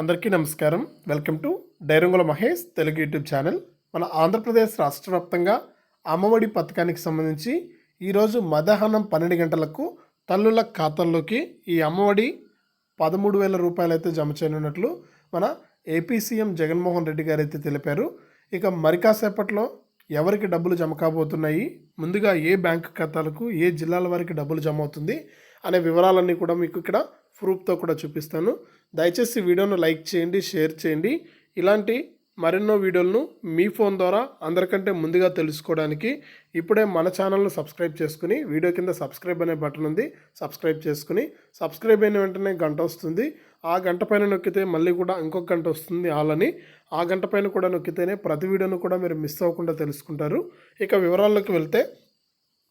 అందరికీ నమస్కారం. Welcome to డైరంగుల మహేష్ తెలుగు యూట్యూబ్ ఛానల్. మన ఆంధ్రప్రదేశ్ రాష్ట్ర వ్యాప్తంగా అమ్మఒడి పథకానికి సంబంధించి ఈరోజు మధ్యాహ్నం పన్నెండు గంటలకు తల్లుల ఖాతాల్లోకి ఈ అమ్మఒడి పదమూడు వేల రూపాయలు అయితే జమ చేయనున్నట్లు మన ఏపీ సీఎం జగన్మోహన్ రెడ్డి గారు అయితే తెలిపారు. ఇక మరికాసేపట్లో ఎవరికి డబ్బులు జమ కాబోతున్నాయి? ముందుగా ఏ బ్యాంక్ ఖాతాలకు ఏ జిల్లాల వారికి డబ్బులు జమ అవుతుంది? అనే వివరాలన్నీ కూడా మీకు ఇక్కడ ప్రూఫ్తో కూడా చూపిస్తాను. దయచేసి వీడియోను లైక్ చేయండి షేర్ చేయండి. ఇలాంటి మరెన్నో వీడియోలను మీ ఫోన్ ద్వారా అందరికంటే ముందుగా తెలుసుకోవడానికి ఇప్పుడే మన ఛానల్ను సబ్స్క్రైబ్ చేసుకుని వీడియో కింద సబ్స్క్రైబ్ అనే బటన్ ఉంది సబ్స్క్రైబ్ చేసుకుని సబ్స్క్రైబ్ అయిన వెంటనే గంట వస్తుంది. ఆ గంట పైన నొక్కితే మళ్ళీ కూడా ఇంకొక గంట వస్తుంది ఆలని ఆ గంట పైన కూడా నొక్కితేనే ప్రతి వీడియోను కూడా మీరు మిస్ అవ్వకుండా తెలుసుకుంటారు. ఇక వివరాల్లోకి వెళ్తే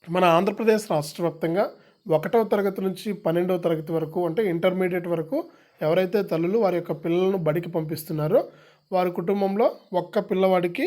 మన ఆంధ్రప్రదేశ్ రాష్ట్ర వ్యాప్తంగా ఒకటవ తరగతి నుంచి పన్నెండవ తరగతి వరకు అంటే ఇంటర్మీడియట్ వరకు ఎవరైతే తల్లులు వారి యొక్క పిల్లలను బడికి పంపిస్తున్నారో వారి కుటుంబంలో ఒక్క పిల్లవాడికి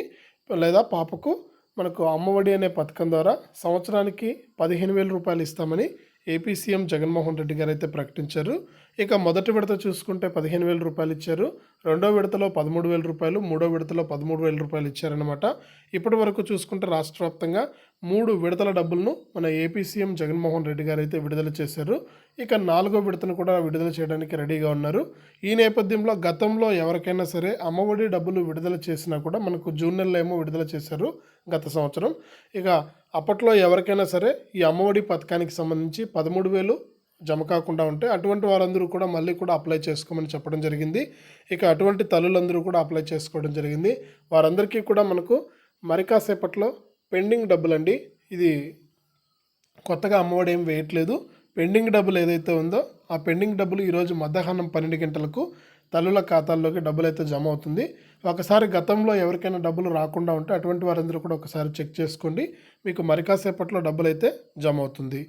లేదా పాపకు మనకు అమ్మఒడి అనే పథకం ద్వారా సంవత్సరానికి పదిహేను వేల రూపాయలు ఇస్తామని ఏపీ సీఎం జగన్మోహన్ రెడ్డి గారు అయితే ప్రకటించారు. ఇక మొదటి విడత చూసుకుంటే పదిహేను వేల రూపాయలు ఇచ్చారు. రెండో విడతలో పదమూడు వేల రూపాయలు మూడో విడతలో పదమూడు వేల రూపాయలు ఇచ్చారనమాట ఇప్పటి వరకు చూసుకుంటే రాష్ట్ర వ్యాప్తంగా మూడు విడతల డబ్బులను మన ఏపీ సీఎం జగన్మోహన్ రెడ్డి గారు అయితే విడుదల చేశారు. ఇక నాలుగో విడతను కూడా విడుదల చేయడానికి రెడీగా ఉన్నారు. ఈ నేపథ్యంలో గతంలో ఎవరికైనా సరే అమ్మఒడి డబ్బులు విడుదల చేసినా కూడా మనకు జూన్ నెలలో ఏమో విడుదల చేశారు గత సంవత్సరం. ఇక అప్పట్లో ఎవరికైనా సరే ఈ అమ్మఒడి పథకానికి సంబంధించి పదమూడు వేలు జమ కాకుండా ఉంటే అటువంటి వారందరూ కూడా మళ్ళీ కూడా అప్లై చేసుకోమని చెప్పడం జరిగింది. ఇక అటువంటి తల్లులందరూ కూడా అప్లై చేసుకోవడం జరిగింది. వారందరికీ కూడా మనకు మరి కాసేపట్లో పెండింగ్ డబ్బులండి. ఇది కొత్తగా అమ్మఒడి ఏం వేయట్లేదు. పెండింగ్ డబ్బులు ఏదైతే ఉందో ఆ పెండింగ్ డబ్బులు ఈరోజు మధ్యాహ్నం పన్నెండు గంటలకు తల్లుల ఖాతాల్లోకి డబ్బులు అయితే జమ అవుతుంది ఒకసారి గతంలో ఎవరికైనా డబ్బులు రాకుండా ఉంటే అటువంటి వారందరూ కూడా ఒకసారి చెక్ చేసుకోండి. మీకు మరికాసేపట్లో డబ్బులు అయితే జమ అవుతుంది